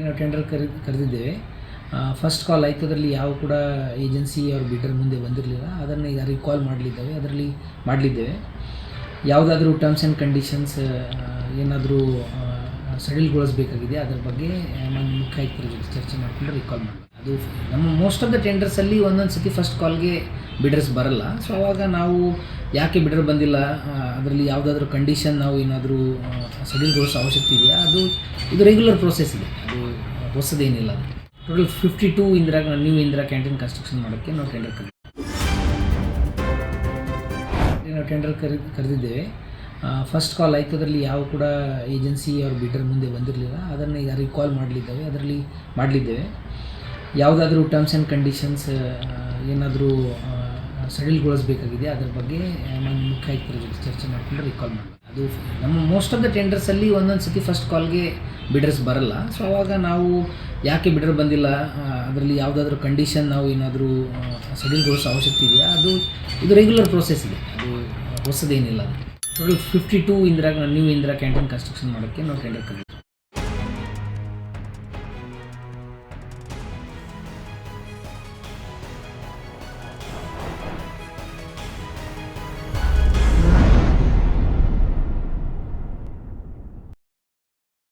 ನಾವು ಟೆಂಡರ್ ಕರೆ, ಕರೆದಿದ್ದೇವೆ. First call ಆಯಿತು ಅದರಲ್ಲಿ ಯಾವ ಕೂಡ ಏಜೆನ್ಸಿ ಅವ್ರ ಬಿಡರ್ ಮುಂದೆ ಬಂದಿರಲಿಲ್ಲ. ಅದನ್ನು ಯಾರಿಗೆ ಕಾಲ್ ಮಾಡಲಿದ್ದಾವೆ. ಅದರಲ್ಲಿ ಮಾಡಲಿದ್ದೇವೆ. ಯಾವುದಾದ್ರೂ ಟರ್ಮ್ಸ್ ಆ್ಯಂಡ್ ಕಂಡೀಷನ್ಸ್ ಏನಾದರೂ ಸಡಿಲ್ಗೊಳಿಸಬೇಕಾಗಿದೆ. ಅದರ ಬಗ್ಗೆ ನಮ್ಮ ಮುಖ್ಯ ಆಯುಕ್ತರ ಜೊತೆ ಚರ್ಚೆ ಮಾಡಿಕೊಂಡು ರಿಕಾಲ್ ಮಾಡಿ ಅದು ನಮ್ಮ ಮೋಸ್ಟ್ ಆಫ್ ದ ಟೆಂಡರ್ಸಲ್ಲಿ ಒಂದೊಂದು ಸತಿ ಫಸ್ಟ್ ಕಾಲ್ಗೆ ಬಿಡರ್ಸ್ ಬರಲ್ಲ. ಸೊ ಅವಾಗ ನಾವು ಯಾಕೆ ಬಿಡರ್ ಬಂದಿಲ್ಲ? ಅದರಲ್ಲಿ ಯಾವುದಾದ್ರೂ ಕಂಡೀಷನ್ ನಾವು ಏನಾದರೂ ಸಡಿಲ್ಗೊಳಿಸೋ ಅವಶ್ಯಕತೆ ಇದೆಯಾ? ಅದು, ಇದು ರೆಗ್ಯುಲರ್ ಪ್ರೋಸೆಸ್ ಇದೆ. ಅದು ಹೊಸದೇನಿಲ್ಲ ಅದು. Total fifty two Indira new Indira canteen construction ಮಾಡೋಕ್ಕೆ ನಾವು ಟೆಂಡರ್ ಕರೆ ನಾವು ಟೆಂಡರ್ ಕರೆ ಕರೆದಿದ್ದೇವೆ. ಫಸ್ಟ್ ಕಾಲ್ ಆಯಿತು ಅದರಲ್ಲಿ ಯಾವ ಕೂಡ ಏಜೆನ್ಸಿ ಅವ್ರು ಬಿಡರ್ ಮುಂದೆ ಬಂದಿರಲಿಲ್ಲ. ಅದನ್ನು ಈಗ ಕಾಲ್ ಮಾಡಲಿದ್ದೇವೆ. ಅದರಲ್ಲಿ ಮಾಡಲಿದ್ದೇವೆ. ಯಾವುದಾದ್ರೂ ಟರ್ಮ್ಸ್ ಆ್ಯಂಡ್ ಕಂಡೀಷನ್ಸ್ ಏನಾದರೂ ಸಡಿಲ್ಗೊಳಿಸಬೇಕಾಗಿದೆ, ಅದರ ಬಗ್ಗೆ ನಾನು ಮುಖ್ಯ ಆಯುಕ್ತರ ಜೊತೆ ಚರ್ಚೆ ಮಾಡಿಕೊಂಡು ರಿಕಾಲ್ ಮಾಡಿ ಅದು ನಮ್ಮ ಮೋಸ್ಟ್ ಆಫ್ ದ ಟೆಂಡರ್ಸಲ್ಲಿ ಒಂದೊಂದು ಸತಿ ಫಸ್ಟ್ ಕಾಲ್ಗೆ ಬಿಡರ್ಸ್ ಬರಲ್ಲ. ಸೊ ಅವಾಗ ನಾವು ಯಾಕೆ ಬಿಡರ್ ಬಂದಿಲ್ಲ? ಅದರಲ್ಲಿ ಯಾವುದಾದ್ರೂ ಕಂಡೀಷನ್ ನಾವು ಏನಾದರೂ ಸಡಿಲ್ಗೊಳಿಸೋ ಅವಶ್ಯಕತೆ ಇದೆಯಾ? ಅದು, ಇದು ರೆಗ್ಯುಲರ್ ಪ್ರೋಸೆಸ್ ಇದೆ. ಅದು ಹೊಸದೇನಿಲ್ಲ ಅದು. Fifty two Indira new Indira canteen construction ಮಾಡೋಕ್ಕೆ ನಾವು ಟೆಂಡರ್